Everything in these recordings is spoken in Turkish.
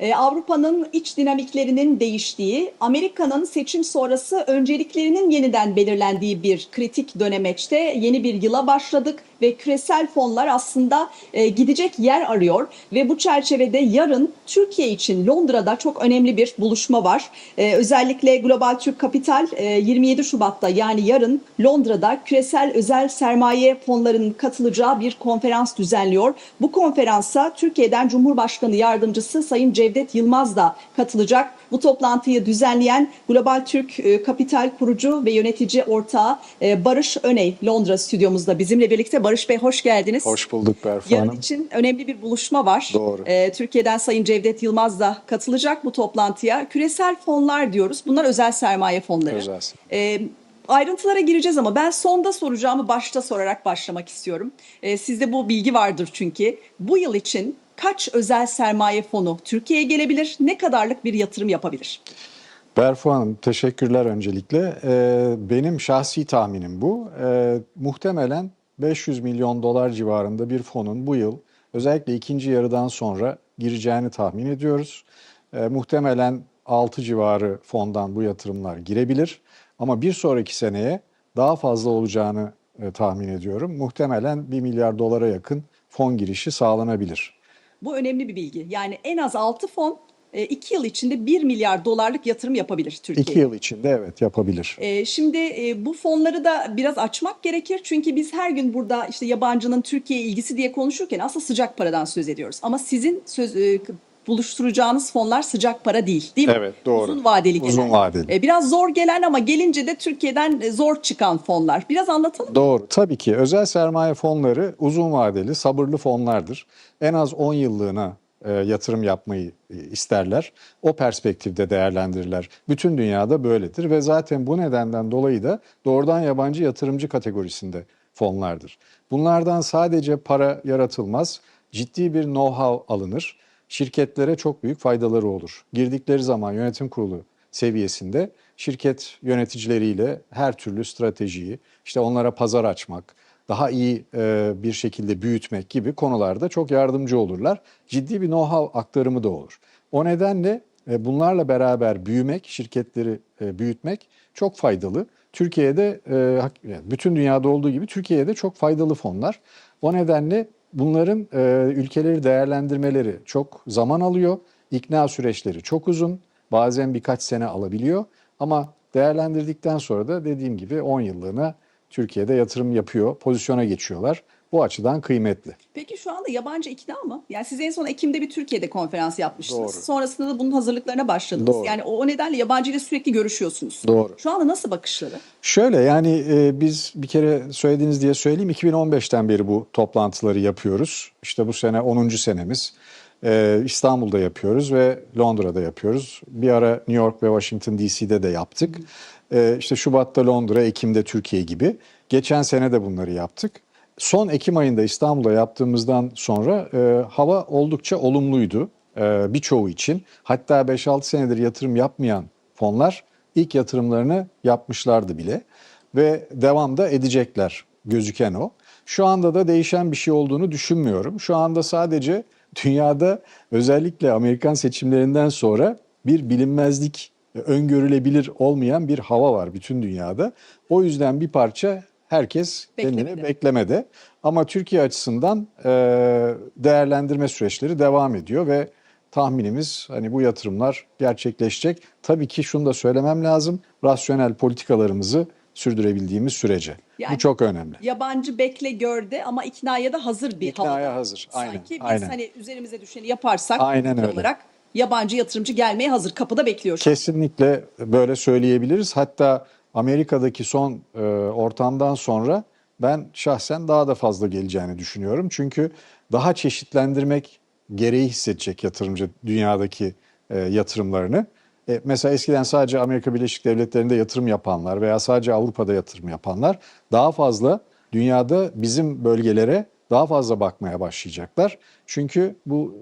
Ee, Avrupa'nın iç dinamiklerinin değiştiği, Amerika'nın seçim sonrası önceliklerinin yeniden belirlendiği bir kritik dönemeçte yeni bir yıla başladık ve küresel fonlar aslında e, gidecek yer arıyor ve bu çerçevede yarın Türkiye için Londra'da çok önemli bir buluşma var. Ee, özellikle Global Türk Kapital e, 27 Şubat'ta yani yarın Londra'da küresel özel sermaye fonlarının katılacağı bir konferans düzenliyor. Bu konferansa Türkiye'den Cumhurbaşkanı Yardımcısı Sayın Cevdet Yılmaz da katılacak. Bu toplantıyı düzenleyen Global Türk e, Kapital kurucu ve yönetici ortağı e, Barış Öney Londra stüdyomuzda bizimle birlikte. Barış Bey hoş geldiniz. Hoş bulduk Berfu Yarın Hanım. için önemli bir buluşma var. Doğru. Ee, Türkiye'den Sayın Cevdet Yılmaz da katılacak bu toplantıya. Küresel fonlar diyoruz. Bunlar özel sermaye fonları. Özel. Ee, ayrıntılara gireceğiz ama ben sonda soracağımı başta sorarak başlamak istiyorum. Ee, sizde bu bilgi vardır çünkü. Bu yıl için kaç özel sermaye fonu Türkiye'ye gelebilir? Ne kadarlık bir yatırım yapabilir? Berfu Hanım teşekkürler öncelikle. Ee, benim şahsi tahminim bu. Ee, muhtemelen 500 milyon dolar civarında bir fonun bu yıl özellikle ikinci yarıdan sonra gireceğini tahmin ediyoruz. Ee, muhtemelen 6 civarı fondan bu yatırımlar girebilir. Ama bir sonraki seneye daha fazla olacağını e, tahmin ediyorum. Muhtemelen 1 milyar dolara yakın fon girişi sağlanabilir. Bu önemli bir bilgi. Yani en az 6 fon 2 yıl içinde 1 milyar dolarlık yatırım yapabilir Türkiye. 2 yıl içinde evet yapabilir. Ee, Şimdi e, bu fonları da biraz açmak gerekir. Çünkü biz her gün burada işte yabancının Türkiye ilgisi diye konuşurken aslında sıcak paradan söz ediyoruz. Ama sizin söz e, buluşturacağınız fonlar sıcak para değil, değil mi? Evet, doğru. Uzun vadeli gelen. Uzun vadeli. E, Biraz zor gelen ama gelince de Türkiye'den e, zor çıkan fonlar. Biraz anlatalım. Doğru. Tabii ki özel sermaye fonları uzun vadeli, sabırlı fonlardır. En az 10 yıllığına e, yatırım yapmayı e, isterler. O perspektifte değerlendirirler. Bütün dünyada böyledir ve zaten bu nedenden dolayı da doğrudan yabancı yatırımcı kategorisinde fonlardır. Bunlardan sadece para yaratılmaz, ciddi bir know-how alınır. Şirketlere çok büyük faydaları olur. Girdikleri zaman yönetim kurulu seviyesinde şirket yöneticileriyle her türlü stratejiyi, işte onlara pazar açmak, daha iyi e, bir şekilde büyütmek gibi konularda çok yardımcı olurlar. Ciddi bir know-how aktarımı da olur. O nedenle e, bunlarla beraber büyümek, şirketleri e, büyütmek çok faydalı. Türkiye'de bütün dünyada olduğu gibi Türkiye'de çok faydalı fonlar. O nedenle bunların e, ülkeleri değerlendirmeleri çok zaman alıyor. İkna süreçleri çok uzun. Bazen birkaç sene alabiliyor. Ama değerlendirdikten sonra da dediğim gibi 10 yıllığına Türkiye'de yatırım yapıyor, pozisyona geçiyorlar. Bu açıdan kıymetli. Peki şu anda yabancı ikna mı? Yani siz en son Ekim'de bir Türkiye'de konferans yapmıştınız. Doğru. Sonrasında da bunun hazırlıklarına başladınız. Doğru. Yani o, o nedenle yabancı ile sürekli görüşüyorsunuz. Doğru. Şu anda nasıl bakışları? Şöyle yani e, biz bir kere söylediğiniz diye söyleyeyim 2015'ten beri bu toplantıları yapıyoruz. İşte bu sene 10. senemiz. E, İstanbul'da yapıyoruz ve Londra'da yapıyoruz. Bir ara New York ve Washington DC'de de yaptık. E, işte Şubat'ta Londra, Ekim'de Türkiye gibi. Geçen sene de bunları yaptık. Son Ekim ayında İstanbul'da yaptığımızdan sonra e, hava oldukça olumluydu e, birçoğu için. Hatta 5-6 senedir yatırım yapmayan fonlar ilk yatırımlarını yapmışlardı bile ve devam da edecekler gözüken o. Şu anda da değişen bir şey olduğunu düşünmüyorum. Şu anda sadece dünyada özellikle Amerikan seçimlerinden sonra bir bilinmezlik, e, öngörülebilir olmayan bir hava var bütün dünyada. O yüzden bir parça herkes kendini Beklemede. beklemede. Ama Türkiye açısından e, değerlendirme süreçleri devam ediyor ve tahminimiz hani bu yatırımlar gerçekleşecek. Tabii ki şunu da söylemem lazım. Rasyonel politikalarımızı sürdürebildiğimiz sürece. Yani- bu çok önemli. Yabancı bekle görde ama iknaya da hazır bir İknaya havada. hazır. Aynen, Sanki biz aynen. hani üzerimize düşeni yaparsak Aynen öyle. olarak yabancı yatırımcı gelmeye hazır. Kapıda bekliyor. Kesinlikle böyle söyleyebiliriz. Hatta Amerika'daki son e, ortamdan sonra ben şahsen daha da fazla geleceğini düşünüyorum. Çünkü daha çeşitlendirmek gereği hissedecek yatırımcı dünyadaki e, yatırımlarını. E, mesela eskiden sadece Amerika Birleşik Devletleri'nde yatırım yapanlar veya sadece Avrupa'da yatırım yapanlar daha fazla dünyada bizim bölgelere daha fazla bakmaya başlayacaklar. Çünkü bu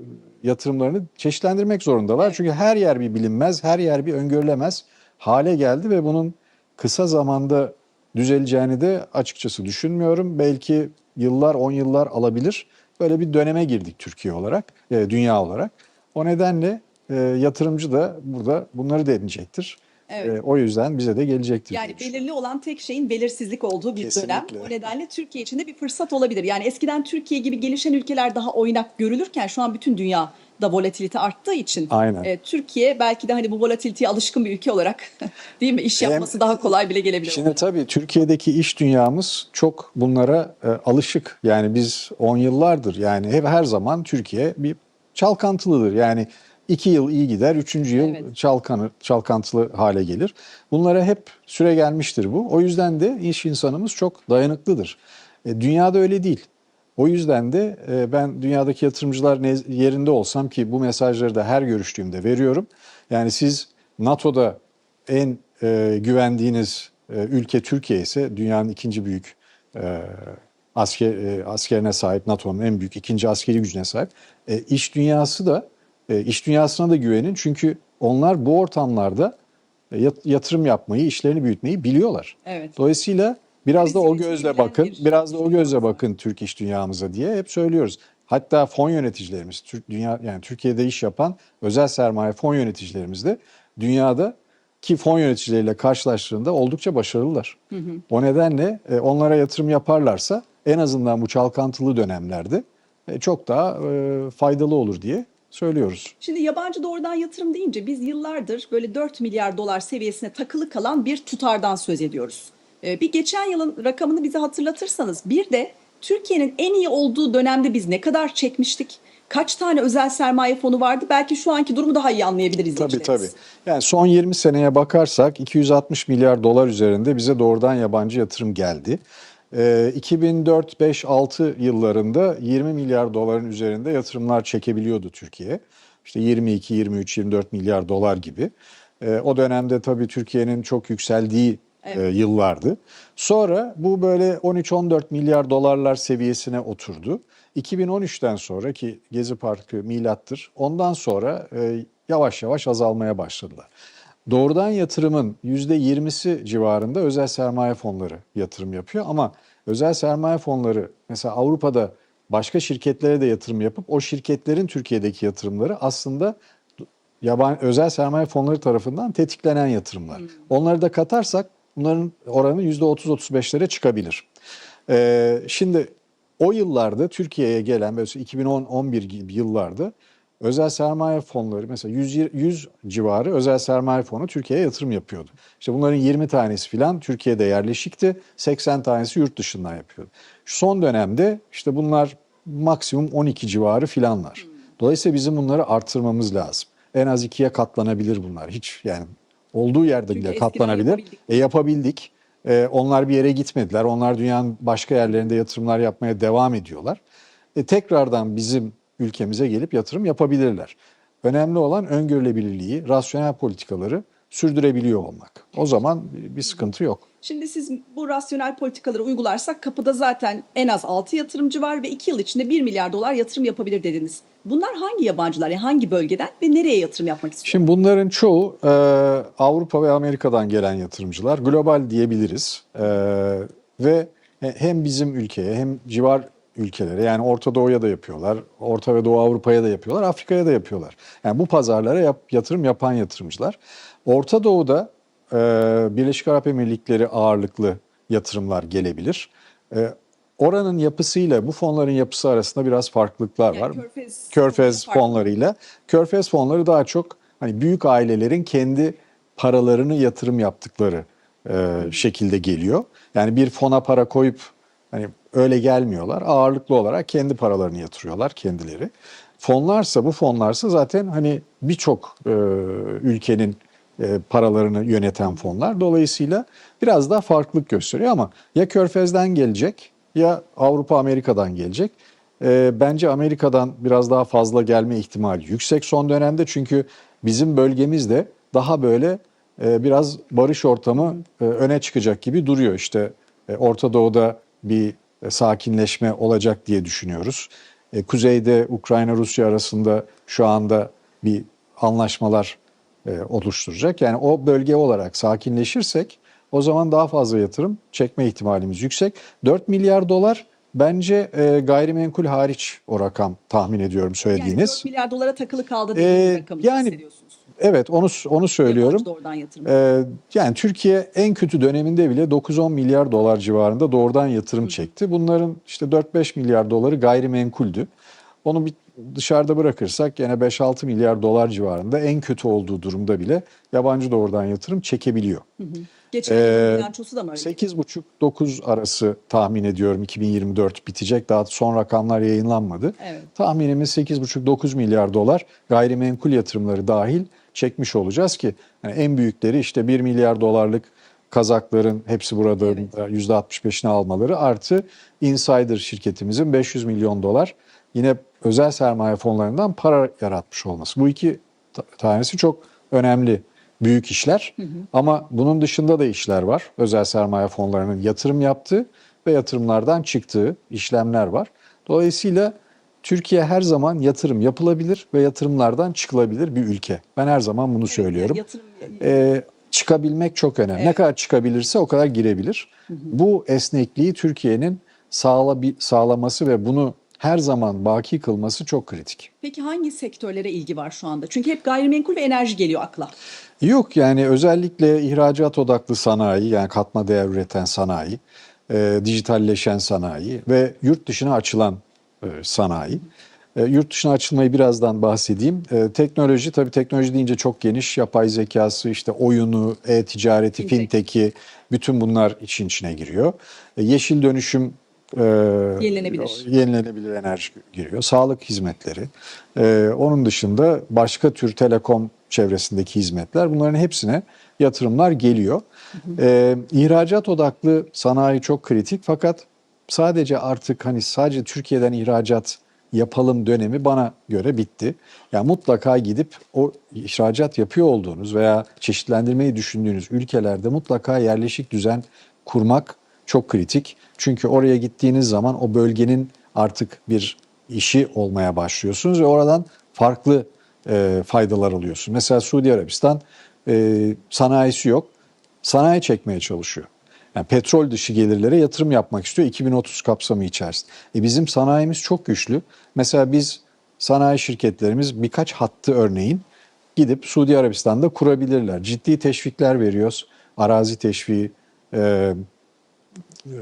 yatırımlarını çeşitlendirmek zorundalar. Çünkü her yer bir bilinmez, her yer bir öngörülemez hale geldi ve bunun kısa zamanda düzeleceğini de açıkçası düşünmüyorum. Belki yıllar, on yıllar alabilir. Böyle bir döneme girdik Türkiye olarak, e, dünya olarak. O nedenle e, yatırımcı da burada bunları deneyecektir. Evet. E, o yüzden bize de gelecektir. Yani belirli olan tek şeyin belirsizlik olduğu bir dönem. Kesinlikle. O nedenle Türkiye için de bir fırsat olabilir. Yani eskiden Türkiye gibi gelişen ülkeler daha oynak görülürken şu an bütün dünyada volatilite arttığı için Aynen. e, Türkiye belki de hani bu volatiliteye alışkın bir ülke olarak değil mi iş Hem- yapması daha kolay bile gelebilir. Şimdi tabii Türkiye'deki iş dünyamız çok bunlara e, alışık. Yani biz 10 yıllardır yani hep her zaman Türkiye bir çalkantılıdır. Yani iki yıl iyi gider, üçüncü yıl Evet. çalkanı, çalkantılı hale gelir. Bunlara hep süre gelmiştir bu. O yüzden de iş insanımız çok dayanıklıdır. E, dünyada öyle değil. O yüzden de e, ben dünyadaki yatırımcılar yerinde olsam ki bu mesajları da her görüştüğümde veriyorum. Yani siz NATO'da en e, güvendiğiniz e, ülke Türkiye ise dünyanın ikinci büyük e, asker e, askerine sahip NATO'nun en büyük ikinci askeri gücüne sahip. E, iş dünyası da iş dünyasına da güvenin çünkü onlar bu ortamlarda e, yat- yatırım yapmayı, işlerini büyütmeyi biliyorlar. Evet. Dolayısıyla biraz da o Bizim gözle bakın, bir biraz da o iş gözle bakın Türk iş dünyamıza diye hep söylüyoruz. Hatta fon yöneticilerimiz, Türk dünya yani Türkiye'de iş yapan özel sermaye fon yöneticilerimiz de dünyada ki fon yöneticileriyle karşılaştığında oldukça başarılılar. O nedenle e, onlara yatırım yaparlarsa en azından bu çalkantılı dönemlerde e, çok daha e, faydalı olur diye söylüyoruz. Şimdi yabancı doğrudan yatırım deyince biz yıllardır böyle 4 milyar dolar seviyesine takılı kalan bir tutardan söz ediyoruz. Ee, Bir geçen yılın rakamını bize hatırlatırsanız bir de Türkiye'nin en iyi olduğu dönemde biz ne kadar çekmiştik? Kaç tane özel sermaye fonu vardı? Belki şu anki durumu daha iyi anlayabilir Tabii tabii. Yani son 20 seneye bakarsak 260 milyar dolar üzerinde bize doğrudan yabancı yatırım geldi. Ee, 2004, 5, 6 yıllarında 20 milyar doların üzerinde yatırımlar çekebiliyordu Türkiye. İşte 22, 23, 24 milyar dolar gibi. Ee, o dönemde tabii Türkiye'nin çok yükseldiği e, yıllardı. Sonra bu böyle 13-14 milyar dolarlar seviyesine oturdu. 2013'ten sonra ki Gezi Parkı milattır. Ondan sonra e, yavaş yavaş azalmaya başladılar. Doğrudan yatırımın %20'si civarında özel sermaye fonları yatırım yapıyor ama özel sermaye fonları mesela Avrupa'da başka şirketlere de yatırım yapıp o şirketlerin Türkiye'deki yatırımları aslında yabancı özel sermaye fonları tarafından tetiklenen yatırımlar. Onları da katarsak bunların oranı %30-35'lere çıkabilir. Ee, şimdi o yıllarda Türkiye'ye gelen mesela 2010-11 gibi yıllarda özel sermaye fonları mesela 100, 100 civarı özel sermaye fonu Türkiye'ye yatırım yapıyordu. İşte bunların 20 tanesi filan Türkiye'de yerleşikti. 80 tanesi yurt dışından yapıyordu. Şu son dönemde işte bunlar maksimum 12 civarı filanlar. Dolayısıyla bizim bunları artırmamız lazım. En az ikiye katlanabilir bunlar. Hiç yani olduğu yerde Çünkü bile katlanabilir. yapabildik. E yapabildik. E, onlar bir yere gitmediler. Onlar dünyanın başka yerlerinde yatırımlar yapmaya devam ediyorlar. E, tekrardan bizim ülkemize gelip yatırım yapabilirler. Önemli olan öngörülebilirliği, rasyonel politikaları sürdürebiliyor olmak. O zaman bir sıkıntı yok. Şimdi siz bu rasyonel politikaları uygularsak kapıda zaten en az 6 yatırımcı var ve 2 yıl içinde 1 milyar dolar yatırım yapabilir dediniz. Bunlar hangi yabancılar, yani hangi bölgeden ve nereye yatırım yapmak istiyor? Şimdi bunların çoğu e, Avrupa ve Amerika'dan gelen yatırımcılar. Global diyebiliriz. E, ve hem bizim ülkeye hem civar ülkelere yani Orta Doğu'ya da yapıyorlar. Orta ve Doğu Avrupa'ya da yapıyorlar. Afrika'ya da yapıyorlar. Yani bu pazarlara yap, yatırım yapan yatırımcılar. Orta Doğu'da e, Birleşik Arap Emirlikleri ağırlıklı yatırımlar gelebilir. E, oranın yapısıyla bu fonların yapısı arasında biraz farklılıklar Yani var. Körfez- Körfez farklı. fonlarıyla. Körfez fonları daha çok hani büyük ailelerin kendi paralarını yatırım yaptıkları e, şekilde geliyor. Yani bir fona para koyup hani öyle gelmiyorlar. Ağırlıklı olarak kendi paralarını yatırıyorlar kendileri. Fonlarsa bu fonlarsa zaten hani birçok e, ülkenin e, paralarını yöneten fonlar. Dolayısıyla biraz daha farklılık gösteriyor ama ya Körfez'den gelecek ya Avrupa Amerika'dan gelecek. E, bence Amerika'dan biraz daha fazla gelme ihtimali yüksek son dönemde çünkü bizim bölgemizde daha böyle e, biraz barış ortamı e, öne çıkacak gibi duruyor. İşte e, Orta Doğu'da bir e, sakinleşme olacak diye düşünüyoruz. E, kuzeyde Ukrayna-Rusya arasında şu anda bir anlaşmalar e, oluşturacak. Yani o bölge olarak sakinleşirsek o zaman daha fazla yatırım çekme ihtimalimiz yüksek. 4 milyar dolar Bence e, gayrimenkul hariç o rakam tahmin ediyorum Yani söylediğiniz. 4 milyar dolara takılı kaldı Ee, diye rakamı yani hissediyorsunuz. Evet onu onu söylüyorum. Doğrudan yatırım. Ee, yani Türkiye en kötü döneminde bile 9-10 milyar dolar civarında doğrudan yatırım çekti. Bunların işte 4-5 milyar doları gayrimenkuldü. Onu bir dışarıda bırakırsak gene 5-6 milyar dolar civarında en kötü olduğu durumda bile yabancı doğrudan yatırım çekebiliyor. Geçen Ee, bilançosu da mı öyle? 8,5-9 arası tahmin ediyorum 2024 bitecek. Daha son rakamlar yayınlanmadı. Evet. Tahminimiz 8,5-9 milyar dolar gayrimenkul yatırımları dahil çekmiş olacağız ki yani en büyükleri işte 1 milyar dolarlık Kazakların hepsi burada Evet. %65'ini almaları artı Insider şirketimizin 500 milyon dolar yine özel sermaye fonlarından para yaratmış olması. Bu iki ta- tanesi çok önemli büyük işler ama bunun dışında da işler var. Özel sermaye fonlarının yatırım yaptığı ve yatırımlardan çıktığı işlemler var. Dolayısıyla Türkiye her zaman yatırım yapılabilir ve yatırımlardan çıkılabilir bir ülke. Ben her zaman bunu söylüyorum. Yatırım Ee, çıkabilmek çok önemli. Ne Evet. kadar çıkabilirse o kadar girebilir. Bu esnekliği Türkiye'nin sağla, sağlaması ve bunu her zaman baki kılması çok kritik. Peki hangi sektörlere ilgi var şu anda? Çünkü hep gayrimenkul ve enerji geliyor akla. Yok yani özellikle ihracat odaklı sanayi yani katma değer üreten sanayi, e, dijitalleşen sanayi ve yurt dışına açılan e, sanayi. E, yurt dışına açılmayı birazdan bahsedeyim. E, teknoloji tabii teknoloji deyince çok geniş. Yapay zekası, işte oyunu, e-ticareti, Fintech. fintech'i bütün bunlar için içine giriyor. E, yeşil dönüşüm e, Yenilenebilir. yenilenebilir enerji giriyor. Sağlık hizmetleri. Ee, onun dışında başka tür telekom çevresindeki hizmetler bunların hepsine yatırımlar geliyor. Ee, ihracat odaklı sanayi çok kritik fakat sadece artık hani sadece Türkiye'den ihracat yapalım dönemi bana göre bitti. Yani mutlaka gidip o ihracat yapıyor olduğunuz veya çeşitlendirmeyi düşündüğünüz ülkelerde mutlaka yerleşik düzen kurmak çok kritik. Çünkü oraya gittiğiniz zaman o bölgenin artık bir işi olmaya başlıyorsunuz ve oradan farklı e, faydalar alıyorsunuz. Mesela Suudi Arabistan e, sanayisi yok. Sanayi çekmeye çalışıyor. Yani petrol dışı gelirlere yatırım yapmak istiyor 2030 kapsamı içerisinde. E bizim sanayimiz çok güçlü. Mesela biz sanayi şirketlerimiz birkaç hattı örneğin gidip Suudi Arabistan'da kurabilirler. Ciddi teşvikler veriyoruz. Arazi teşviği, e,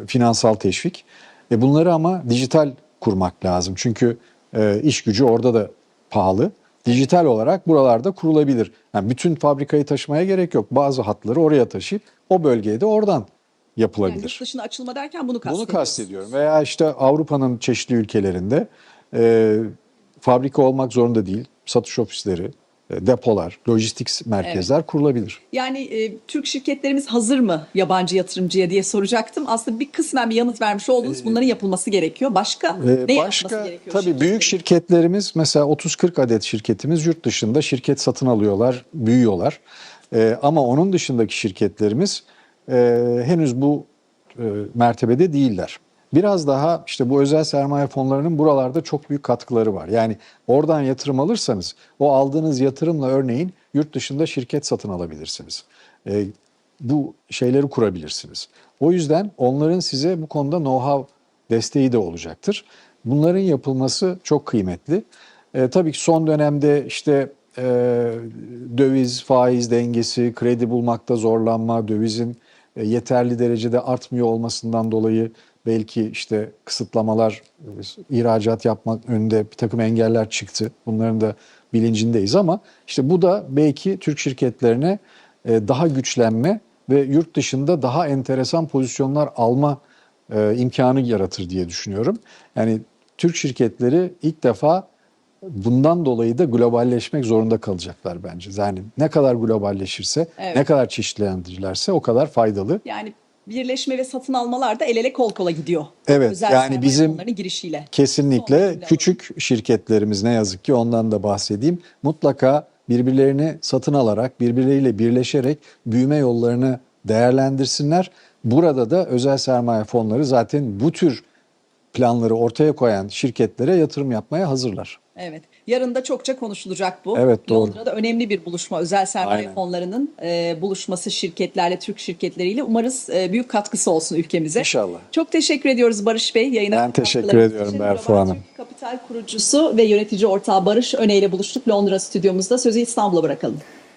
finansal teşvik. E bunları ama dijital kurmak lazım. Çünkü e, iş gücü orada da pahalı. Dijital olarak buralarda kurulabilir. Yani bütün fabrikayı taşımaya gerek yok. Bazı hatları oraya taşıyıp o bölgeye de oradan Yani yapılabilir. yurt dışına açılma derken bunu Bunu kastediyorsunuz. kastediyorum. Veya işte Avrupa'nın çeşitli ülkelerinde e, fabrika olmak zorunda değil. Satış ofisleri, depolar, lojistik merkezler kurulabilir. Yani e, Türk şirketlerimiz hazır mı yabancı yatırımcıya diye soracaktım. Aslında bir kısmen bir yanıt vermiş oldunuz. Bunların yapılması gerekiyor. Başka Ee, ne yapması başka gerekiyor? tabii şirketlerin? büyük şirketlerimiz mesela 30-40 adet şirketimiz yurt dışında şirket satın alıyorlar, büyüyorlar. Ee, ama onun dışındaki şirketlerimiz e, henüz bu e, mertebede değiller. Biraz daha işte bu özel sermaye fonlarının buralarda çok büyük katkıları var. Yani oradan yatırım alırsanız o aldığınız yatırımla örneğin yurt dışında şirket satın alabilirsiniz. Ee, bu şeyleri kurabilirsiniz. O yüzden onların size bu konuda know-how desteği de olacaktır. Bunların yapılması çok kıymetli. E, tabii ki son dönemde işte e, döviz faiz dengesi, kredi bulmakta zorlanma, dövizin e, yeterli derecede artmıyor olmasından dolayı belki işte kısıtlamalar, e, ihracat yapmak önünde bir takım engeller çıktı. Bunların da bilincindeyiz ama işte bu da belki Türk şirketlerine e, daha güçlenme ve yurt dışında daha enteresan pozisyonlar alma e, imkanı yaratır diye düşünüyorum. Yani Türk şirketleri ilk defa bundan dolayı da globalleşmek zorunda kalacaklar bence. Yani ne kadar globalleşirse, Evet. ne kadar çeşitlendirirlerse o kadar faydalı. Yani birleşme ve satın almalar da el ele kol kola gidiyor. Evet, Özel yani bizim- girişiyle. Son Kesinlikle cümle küçük şirketlerimiz ne yazık ki ondan da bahsedeyim. Mutlaka birbirlerini satın alarak, birbirleriyle birleşerek büyüme yollarını değerlendirsinler. Burada da özel sermaye fonları zaten bu tür planları ortaya koyan şirketlere yatırım yapmaya hazırlar. Evet. Yarın da çokça konuşulacak bu. Evet, doğru. Londra'da önemli bir buluşma. Özel sermaye Aynen. fonlarının e, buluşması şirketlerle, Türk şirketleriyle. Umarız e, büyük katkısı olsun ülkemize. İnşallah. Çok teşekkür ediyoruz Barış Bey. Yayına Ben teşekkür ediyorum. Berfu Hanım. Kapital kurucusu ve yönetici ortağı Barış Öne ile buluştuk Londra stüdyomuzda. Sözü İstanbul'a bırakalım.